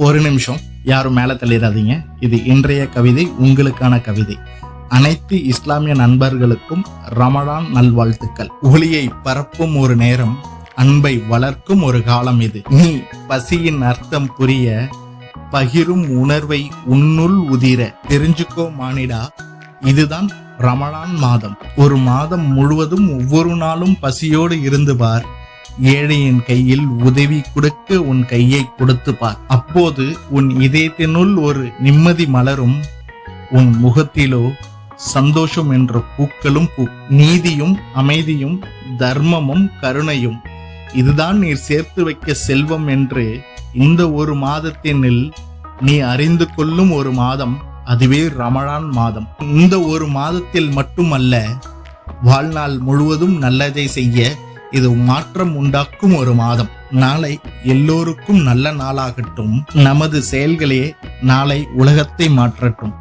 ஒரு நிமிஷம். யாரும் மேலே தள்ளிடாதீங்க. இது இன்றைய கவிதை உங்களுக்கான கவிதை. அனைத்து இஸ்லாமிய நண்பர்களுக்கும் ரமலான் நல்வாழ்த்துக்கள். ஒளியை பரப்பும் ஒரு நேரம் அன்பை வளர்க்கும் ஒரு காலம் இது. நீ பசியின் அர்த்தம் புரிய பகிரும் உணர்வை உன்னுள் உதிர. தெரிஞ்சுக்கோ மானிடா இதுதான் ரமலான் மாதம். ஒரு மாதம் முழுவதும் ஒவ்வொரு நாளும் பசியோடு இருந்து பார். ஏழையின் கையில் உதவி கொடுக்க உன் கையை கொடுத்து பார். அப்போது உன் இதயத்தினுள் ஒரு நிம்மதி மலரும் உன் முகத்திலோ சந்தோஷம் என்ற பூக்களும் பூ. நீதியும் அமைதியும் தர்மமும் கருணையும் இதுதான் நீ சேர்த்து வைக்க செல்வம் என்று இந்த ஒரு மாதத்தினில் நீ அறிந்து கொள்ளும் ஒரு மாதம் அதுவே ரமணான் மாதம். இந்த ஒரு மாதத்தில் மட்டுமல்ல வாழ்நாள் முழுவதும் நல்லதை செய்ய இது மாற்றம் உண்டாக்கும் ஒரு மாதம். நாளை எல்லோருக்கும் நல்ல நாளாகட்டும். நமது செயல்களே நாளை உலகத்தை மாற்றட்டும்.